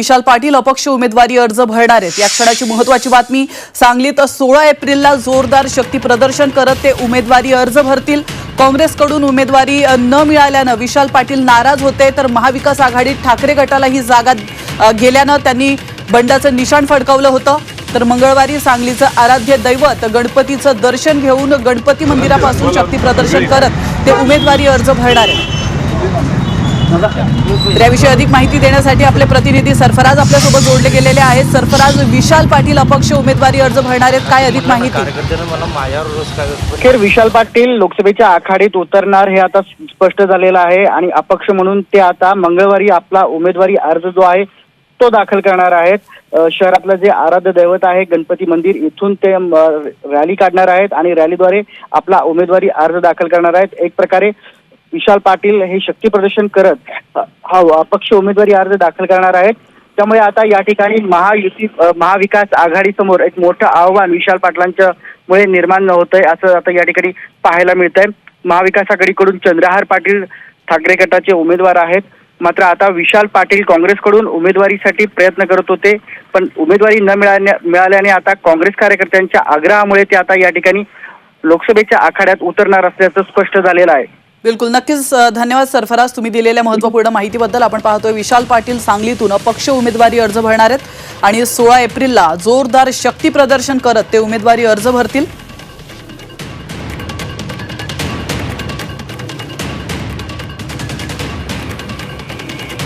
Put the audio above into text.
विशाल पाटील अपक्ष उमेदवारी अर्ज भरणार आहेत. या क्षणाची महत्वाची बातमी सांगलीत सोळा एप्रिलला जोरदार शक्ती प्रदर्शन करत ते उमेदवारी अर्ज भरतील. काँग्रेसकडून उमेदवारी न मिळाल्यानं विशाल पाटील नाराज होते तर महाविकास आघाडीत ठाकरे गटाला ही जागा गेल्यानं त्यांनी बंडाचं निशाण फडकावलं होतं. तर मंगळवारी सांगलीचं आराध्य दैवत गणपतीचं दर्शन घेऊन गणपती मंदिरापासून शक्ती प्रदर्शन करत ते उमेदवारी अर्ज भरणार आहेत. तर याविषयी अधिक माहिती देण्यासाठी आपले प्रतिनिधी सरफराज आपल्यासोबत जोडले गेलेले आहेत. सरफराज विशाल पाटील अपक्ष उमेदवारी अर्ज भरणार आहेत. काय अधिक माहिती? विशाल पाटील लोकसभेच्या आखाडीत उतरणार हे आता स्पष्ट झालेलं आहे आणि अपक्ष म्हणून ते आता मंगळवारी आपला उमेदवारी अर्ज जो आहे तो दाखल करणार आहेत. शहरातलं जे आराध्य दैवत आहे गणपती मंदिर इथून ते रॅली काढणार आहेत आणि रॅलीद्वारे आपला उमेदवारी अर्ज दाखल करणार आहेत. एक प्रकारे विशाल पाटील हे शक्ती प्रदर्शन करत हा अपक्ष उमेदवारी अर्ज दाखल करणार आहेत. त्यामुळे आता या ठिकाणी महायुती महाविकास महाविकास आघाडीसमोर एक मोठं आव्हान विशाल पाटलांच्या मुळे निर्माण होतंय असं आता या ठिकाणी पाहायला मिळतंय. महाविकास आघाडीकडून चंद्रहार पाटील ठाकरे गटाचे उमेदवार आहेत. मात्र आता विशाल पाटील काँग्रेसकडून उमेदवारीसाठी प्रयत्न करत होते पण उमेदवारी न मिळाल्या मिळाल्याने आता काँग्रेस कार्यकर्त्यांच्या आग्रहामुळे ते आता या ठिकाणी लोकसभेच्या आखाड्यात उतरणार असल्याचं स्पष्ट झालेलं आहे. बिलकुल. नक्कीच धन्यवाद सरफराज. तुम्ही दिलेल्या महत्त्वपूर्ण माहितीबद्दल आपण पाहतोय. विशाल पाटील सांगलीतून अपक्ष उमेदवारी अर्ज भरणार आहेत. आणि सोळा एप्रिलला जोरदार शक्ती प्रदर्शन करत ते उमेदवारी अर्ज भरतील.